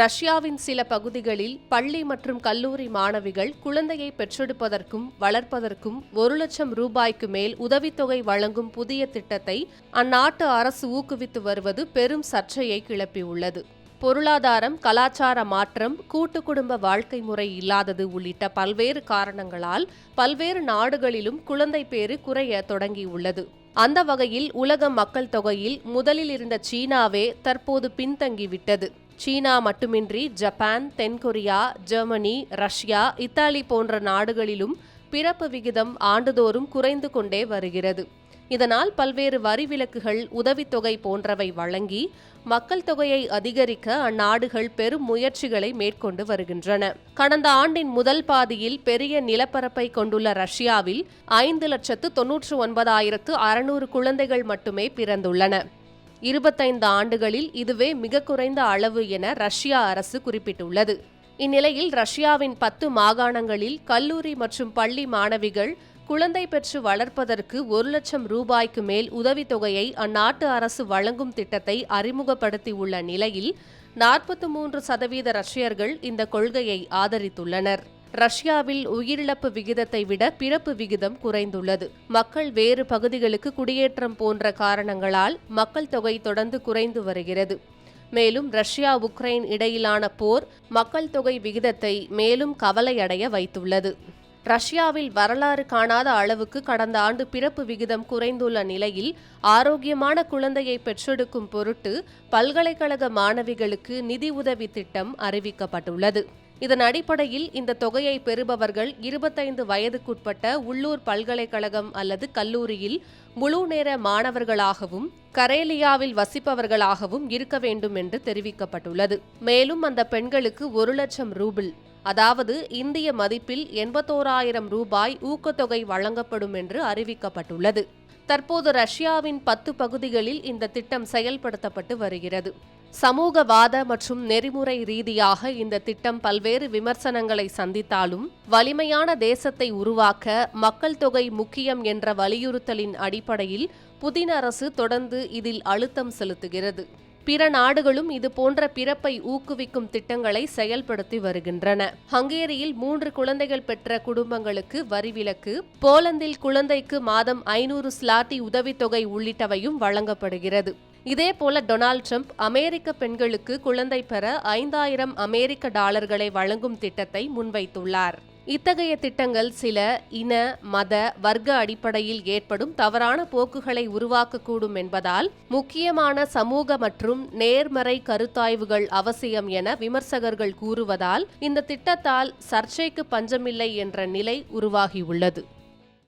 ரஷ்யாவின் சில பகுதிகளில் பள்ளி மற்றும் கல்லூரி மாணவிகள் குழந்தையை பெற்றெடுப்பதற்கும் வளர்ப்பதற்கும் ஒரு லட்சம் ரூபாய்க்கு மேல் உதவித்தொகை வழங்கும் புதிய திட்டத்தை அந்நாட்டு அரசு ஊக்குவித்து வருவது பெரும் சர்ச்சையை கிளப்பியுள்ளது. பொருளாதாரம் கலாச்சார மாற்றம் கூட்டு குடும்ப வாழ்க்கை முறை இல்லாதது உள்ளிட்ட பல்வேறு காரணங்களால் பல்வேறு நாடுகளிலும் குழந்தை பேறு குறைய தொடங்கியுள்ளது. அந்த வகையில் உலக மக்கள் தொகையில் முதலில் இருந்த சீனாவே தற்போது பின்தங்கிவிட்டது. சீனா மட்டுமின்றி ஜப்பான் தென்கொரியா ஜெர்மனி ரஷ்யா இத்தாலி போன்ற நாடுகளிலும் பிறப்பு விகிதம் ஆண்டுதோறும் குறைந்து கொண்டே வருகிறது. இதனால் பல்வேறு வரி விலக்குகள் உதவித்தொகை போன்றவை வழங்கி மக்கள் தொகையை அதிகரிக்க அந்நாடுகள் பெரும் முயற்சிகளை மேற்கொண்டு வருகின்றன. கடந்த ஆண்டின் முதல் பாதியில் பெரிய நிலப்பரப்பை கொண்டுள்ள ரஷ்யாவில் ஐந்து லட்சத்து தொன்னூற்று ஒன்பதாயிரத்து அறுநூறு குழந்தைகள் மட்டுமே பிறந்துள்ளன. இருபத்தைந்து ஆண்டுகளில் இதுவே மிக குறைந்த அளவு என ரஷ்யா அரசு குறிப்பிட்டுள்ளது. இந்நிலையில் ரஷ்யாவின் பத்து மாகாணங்களில் கல்லூரி மற்றும் பள்ளி மாணவிகள் குழந்தை பெற்று வளர்ப்பதற்கு ஒரு லட்சம் ரூபாய்க்கு மேல் உதவித்தொகையை அந்நாட்டு அரசு வழங்கும் திட்டத்தை அறிமுகப்படுத்தியுள்ள நிலையில் நாற்பத்தி மூன்று சதவீத ரஷ்யர்கள் இந்த கொள்கையை ஆதரித்துள்ளனர். ரஷ்யாவில் உயிரிழப்பு விகிதத்தை விட பிறப்பு விகிதம் குறைந்துள்ளது. மக்கள் வேறு பகுதிகளுக்கு குடியேற்றம் போன்ற காரணங்களால் மக்கள் தொகை தொடர்ந்து குறைந்து வருகிறது. மேலும் ரஷ்யா உக்ரைன் இடையிலான போர் மக்கள் தொகை விகிதத்தை மேலும் கவலையடைய வைத்துள்ளது. ரஷ்யாவில் வரலாறு காணாத அளவுக்கு கடந்த ஆண்டு பிறப்பு விகிதம் குறைந்துள்ள நிலையில் ஆரோக்கியமான குழந்தையை பெற்றெடுக்கும் பொருட்டு பல்கலைக்கழக மாணவிகளுக்கு நிதி உதவி திட்டம் அறிவிக்கப்பட்டுள்ளது. இதன் அடிப்படையில் இந்த தொகையை பெறுபவர்கள் இருபத்தைந்து வயதுக்குட்பட்ட உள்ளூர் பல்கலைக்கழகம் அல்லது கல்லூரியில் முழு நேர மாணவர்களாகவும் கரேலியாவில் வசிப்பவர்களாகவும் இருக்க வேண்டும் என்று தெரிவிக்கப்பட்டுள்ளது. மேலும் அந்த பெண்களுக்கு ஒரு லட்சம் ரூபிள் அதாவது இந்திய மதிப்பில் எண்பத்தோராயிரம் ரூபாய் ஊக்கத்தொகை வழங்கப்படும் என்று அறிவிக்கப்பட்டுள்ளது. தற்போது ரஷ்யாவின் பத்து பகுதிகளில் இந்த திட்டம் செயல்படுத்தப்பட்டு வருகிறது. சமூகவாத மற்றும் நெறிமுறை ரீதியாக இந்த திட்டம் பல்வேறு விமர்சனங்களை சந்தித்தாலும் வலிமையான தேசத்தை உருவாக்க மக்கள் தொகை முக்கியம் என்ற வலியுறுத்தலின் அடிப்படையில் புதின அரசு தொடர்ந்து இதில் அழுத்தம் செலுத்துகிறது. பிற நாடுகளும் இது போன்ற பிறப்பை ஊக்குவிக்கும் திட்டங்களை செயல்படுத்தி வருகின்றன. ஹங்கேரியில் மூன்று குழந்தைகள் பெற்ற குடும்பங்களுக்கு வரிவிலக்கு போலந்தில் குழந்தைக்கு மாதம் ஐநூறு ஸ்லாட்டி உதவித்தொகை உள்ளிட்டவையும் வழங்கப்படுகிறது. இதேபோல டொனால்ட் ட்ரம்ப் அமெரிக்க பெண்களுக்கு குழந்தை பெற ஐந்தாயிரம் அமெரிக்க டாலர்களை வழங்கும் திட்டத்தை முன்வைத்துள்ளார். இத்தகைய திட்டங்கள் சில இன மத வர்க்க அடிப்படையில் ஏற்படும் தவறான போக்குகளை உருவாக்கக்கூடும் என்பதால் முக்கியமான சமூக மற்றும் நேர்மறை கருத்தாய்வுகள் அவசியம் என விமர்சகர்கள் கூறுவதால் இந்த திட்டத்தால் சர்ச்சைக்கு பஞ்சமில்லை என்ற நிலை உருவாகியுள்ளது.